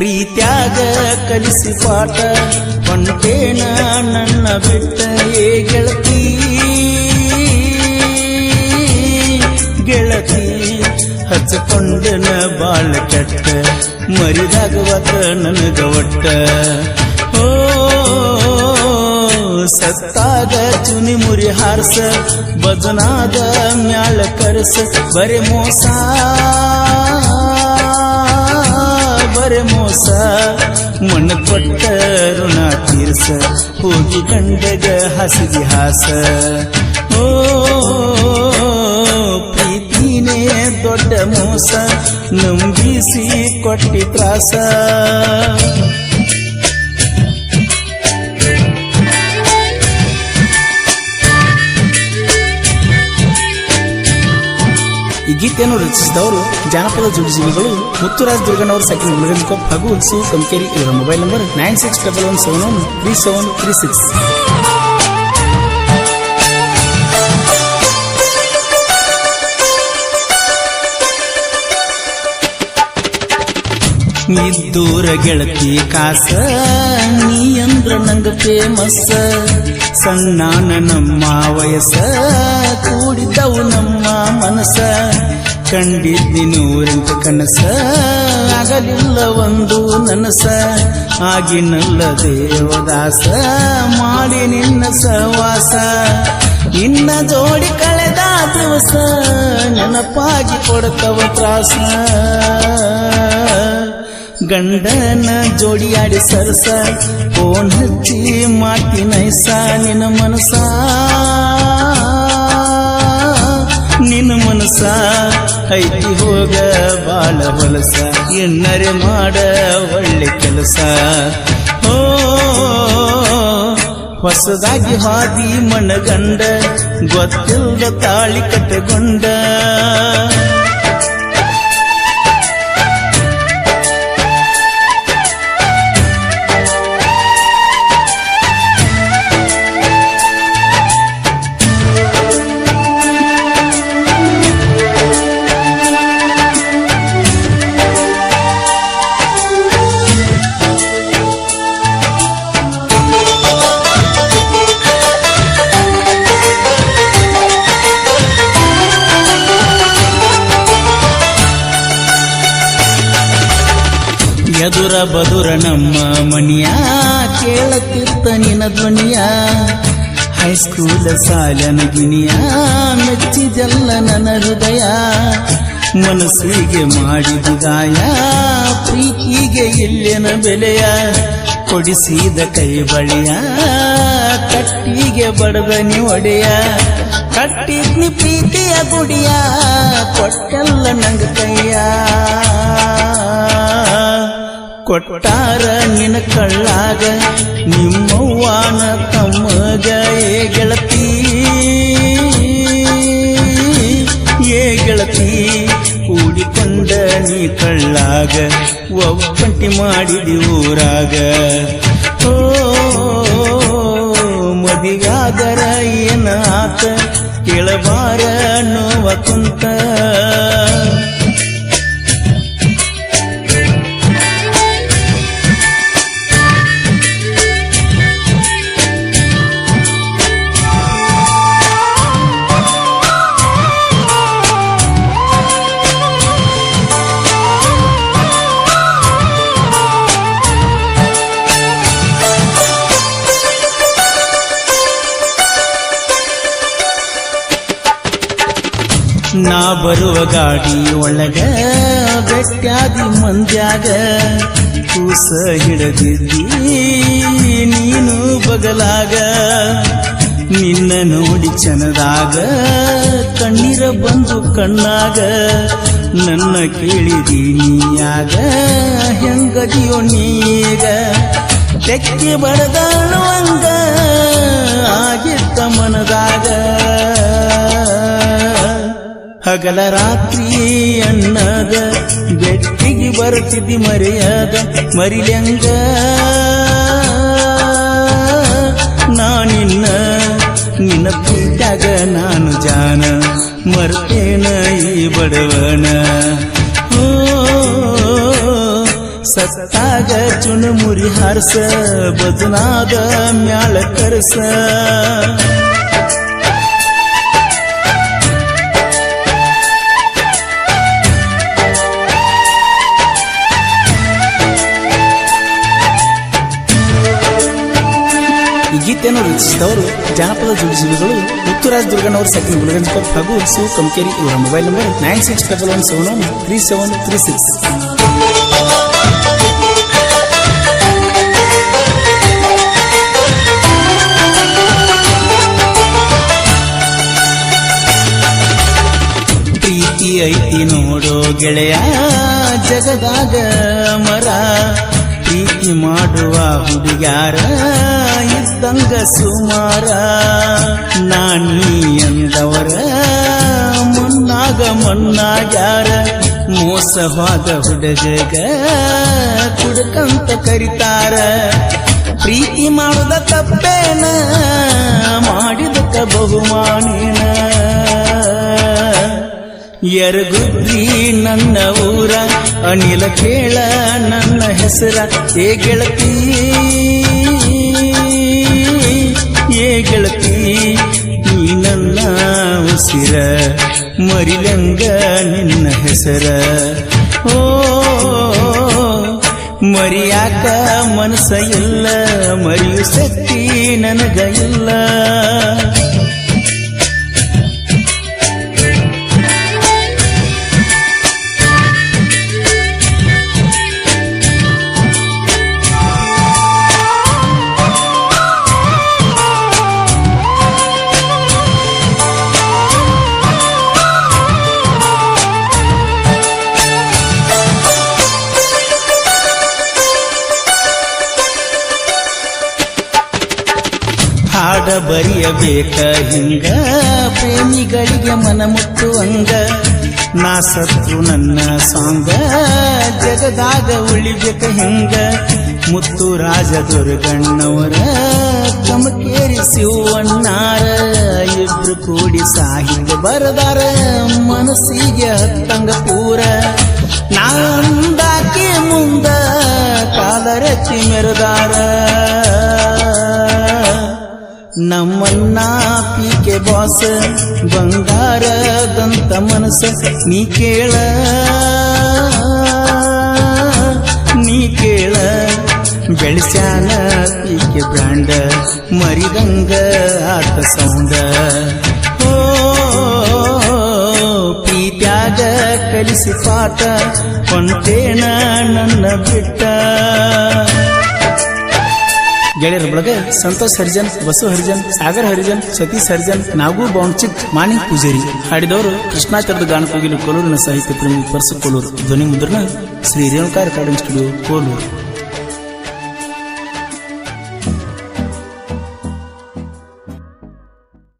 ಪ್ರೀತ್ಯಾಗ ಕಲಿಸಿ ಪಾಠ ಹೊಂಟೇನ ನನ್ನ ಬಿಟ್ಟ ಏ ಗೆಳತಿ? ಗೆಳತಿ ಹಚ್ಚಕೊಂಡನ ಬಾಳ ಕೆಟ್ಟ ಮರಿದಾಗವತ ನನಗ ಒಟ್ಟ. ಸತ್ತಾಗ ಚುನಿ ಮುರಿ ಹಾರ್ಸ ಬದನಾದ ಮ್ಯಾಳ ಕರ್ಸ, ಬರೆ ಮೋಸ. ಬರೆ ಮೋಸ, ಮಣ್ಣು ಕೊಟ್ಟ ಋಣ ತೀರ್ಸ, ಹೋಗಿ ಕಂಡಗ ಹಸಿಗೆ ಹಾಸ. ಓ, ಪ್ರೀತಿನೇ ದೊಡ್ಡ ಮೋಸ ನಂಬಿಸಿ ಕೊಟ್ಟಿ ತ್ರಾಸ. ಗೀತೆಯನ್ನು ರಚಿಸಿದವರು ಜಾನಪದ ಜೋಡಿಸಿಗಳು ಮುತ್ತುರಾಜ್ ದುರ್ಗನವರ ಸೆಕೆಂಡ್ ಮುರುಗನ್ಕೊಪ್ ಹಾಗೂ ಸು ಕಂಕೇರಿ ಇವರ mobile number nine six double one seven one three seven three six. ನಿದ್ದೂರ ಗೆಳತಿ ಕಾಸ ನೀ ಅಂದ್ರ ನಂಗ ಫೇಮಸ್ ಸಣ್ಣಾನ ನಮ್ಮ ವಯಸ್ಸ, ಕೂಡಿದ್ದವು ನಮ್ಮ ಮನಸ್ಸ. ಕಂಡಿದ್ದಿ ನೂರೆಂಟು ಕನಸ. ಆಗಲಿಲ್ಲ ಒಂದು ನನಸ. ಆಗಿನಲ್ಲ ದೇವದಾಸ ಮಾಡಿ ನಿನ್ನ ಸವಾಸ ನಿನ್ನ ಜೋಡಿ ಕಳೆದ ದಿವಸ ನೆನಪಾಗಿ ಕೊಡ್ತವ ತ್ರಾಸ. ಗಂಡನ ಜೋಡಿಯಾಡಿ ಸರಸ. ಫೋನ್ ಹಚ್ಚಿ ನೈಸ. ನಿನ್ನ ಮನಸ ನಿನ್ನ ಮನಸ ಐತಿ ಹೋಗ ಬಾಳ ಹೊಲಸ ಎನ್ನರೆ ಮಾಡ ಒಳ್ಳೆ ಕೆಲಸ. ಓ ಹೊಸದಾಗಿ ಹಾದಿ ಮನಗಂಡ ಗೊತ್ತಿಲ್ಲದ ತಾಳಿ ಕಟ್ಟಗೊಂಡ ಎದುರ ಬದುರ ನಮ್ಮ ಮನಿಯ ನಿನ ಧ್ವನಿಯ. ಹೈಸ್ಕೂಲ ಸಾಲನ ಗಿನಿಯ ಮೆಚ್ಚಿದೆಲ್ಲ ನನ್ನ ಹೃದಯ. ಮನಸ್ಸಿಗೆ ಮಾಡಿದ ಗಾಯ, ಪ್ರೀತಿಗೆ ಇಲ್ಲಿನ ಬೆಲೆಯ. ಕೊಡಿಸಿದ ಕೈ ಬಳಿಯ, ಕಟ್ಟಿಗೆ ಬಡದನಿ ಒಡೆಯ. ಕಟ್ಟಿದ್ನಿ ಪ್ರೀತಿಯ ಗುಡಿಯ, ಕೊಟ್ಟೆಲ್ಲ ನಂಗ ಕೈಯ. ಕೊಟ್ಟಾರ ನಿನ ಕಳ್ಳಾಗ ನಿಮ್ಮವ್ವಾನ ತಮ್ಮಗ ಏ ಗೆಳತಿ ಏ ಗೆಳತಿ ಕೂಡಿಕೊಂಡ ನೀ ಕಳ್ಳಾಗ ಒಬ್ಬಂಟಿ ಮಾಡಿದಿ ಊರಾಗ ಓ ಮದಿಗಾದರ ಏನ ಆತ ಕೇಳಬಾರ ನೋವ ಕುಂತ ನಾ ಬರುವ ಗಾಡಿ ಒಳಗ ಬೆಟ್ಟಾದಿ ಮಂದ್ಯಾಗ ಕೂಸ ಹಿಡದಿದ್ದಿ, ನೀನು ಬಗಲಾಗ. ನಿನ್ನ ನೋಡಿ ಚನದಾಗ, ಕಣ್ಣೀರ ಬಂದು ಕಣ್ಣಾಗ, ನನ್ನ ಕೇಳಿದಿ ನೀಯಾಗ, ಹೆಂಗದಿಯೋ ನೀಗ. ತೆಕ್ಕಿ ಬಡದಾಳುವಂಗ ಆಗಿತ್ತ ಮನದಾಗ. ಹಗಲ ರಾತ್ರಿ ಅನ್ನದ ಬೆಟ್ಟಿಗೆ ಬರ್ತಿದ್ದಿ ಮರೆಯದ ಮರಿಲಂಗ ನಾನಿನ್ನ ನಿನ್ನ ಪ್ರೀತ್ಯಾಗ ನಾನು ಜಾನ, ಮರ್ತೇನ ಈ ಬಡವನ. ಸತ್ತಾಗ ಚುಣುಮುರಿ ಹಾರಸ ಬದನಾದ ಮ್ಯಾಳ ಕರಸ. ಈ ಗೀತೆಯನ್ನು ರಚಿಸಿದವರು ಜಾನಪದ ಜುಡಿಸುಗಳು ಮುತ್ತುರಾಜ್ ದುರ್ಗನವರ ಸೆಕೆಂಡ್ ಗುಲಗಂಜ್ ಹಾಗೂ ಸು ಕಂಕೇರಿ ಇವರ mobile number nine six double one seven one three seven three six ಪ್ರೀತಿ ಐತಿ ನೋಡೋ ಗೆಳೆಯ, ಜಗದಾಗ ಮರ. ಪ್ರೀತಿ ಮಾಡುವ ಹುಡುಗ್ಯಾರ ಇದ್ದಂಗ ಸುಮಾರ ನಾನಿ ಎಂದವರ ಮುನ್ನಾಗ ಮಣ್ಣಾಗ್ಯಾರ, ಮೋಸವಾದ ಹುಡುಗಗ ಕುಡ್ಕಂತ ಕರಿತಾರ. ಪ್ರೀತಿ ಮಾಡುದ ತಪ್ಪೇನ ಮಾಡಿದಕ್ಕ ಬಹುಮಾನೇನ. ಎರಗುದ್ರಿ ನನ್ನ ಊರ, ಅನಿಲ ಕೇಳ ನನ್ನ ಹೆಸರ, ಏ ಗೆಳತಿ. ಉಸಿರ ಮರಿಲಂಗ ನಿನ್ನ ಹೆಸರ. ಓ ಮರಿಯಾಕ ಮನಸ ಇಲ್ಲ ಮರಿಯು ಶಕ್ತಿ ನನಗ ಇಲ್ಲ. ಹಾಡ ಬರೆಯಬೇಕ ಹಿಂಗ? ಪ್ರೇಮಿಗಳಿಗೆ ಮನ ಮುಟ್ಟುವಂಗ? ನಾ ಸತ್ತು ನನ್ನ ಸಾಂಗ? ಜಗದಾಗ ಉಳಿಬೇಕ ಹಿಂಗ? ಮುತ್ತು ರಾಜ ದುರ್ಗಣ್ಣವರ ಕಮಕೇರಿ ಶಿವಣ್ಣಾರ ಇಬ್ರು ಕೂಡಿ ಸಾಹಿತ್ಯ ಬರದಾರ, ಮನಸ್ಸಿಗೆ ಹತ್ತಂಗ ಪೂರ. ನಾಂದಾಕಿ ಮುಂದ ಕಾಲರತಿ ಮೆರೆದಾರ. ನಮ್ಮನ್ನ ಪೀಕೆ ಬಾಸ, ಬಂಗಾರದಂತ ಮನಸ್ಸ ನೀ ಕೇಳ. ನೀ ಕೇಳ ಬೆಳೆಸ್ಯಾನ ಪೀಕೆ ಬ್ರಾಂಡ, ಮರಿದಂಗ ಆತ ಸೌಂಡ. ಓ ಪ್ರೀತ್ಯಾಗ ಕಲಿಸಿ ಪಾಠ ಕೊಂಟೇನ ನನ್ನ ಬಿಟ್ಟ. ಗೆಳೆಯರ ಬಳಗ ಸಂತೋಷ್ ಹರಿಜನ್ ಬಸು ಹರಿಜನ್, ಸಾಗರ್ ಹರಿಜನ್, ಸತೀಶ್ ಹರಿಜನ್, ನಾಗು ಬೌಂಚಿಕ್ ಮಾನಿ ಪೂಜಾರಿ ಹಾಡಿದವರು ಕೃಷ್ಣಾಚಾರದ ಗಾನ ಕೋಗಿಲು ಕೋಲೂರಿನ ಸಾಹಿತ್ಯ ಪ್ರೇಮಿ ಪರ್ಸು ಕೋಲೂರು. ಧ್ವನಿ ಮುದ್ರಣ ಶ್ರೀ ರೇಣುಕಾ ರೆಕಾರ್ಡಿಂಗ್ ಸ್ಟುಡಿಯೋ ಕೋಲೂರು.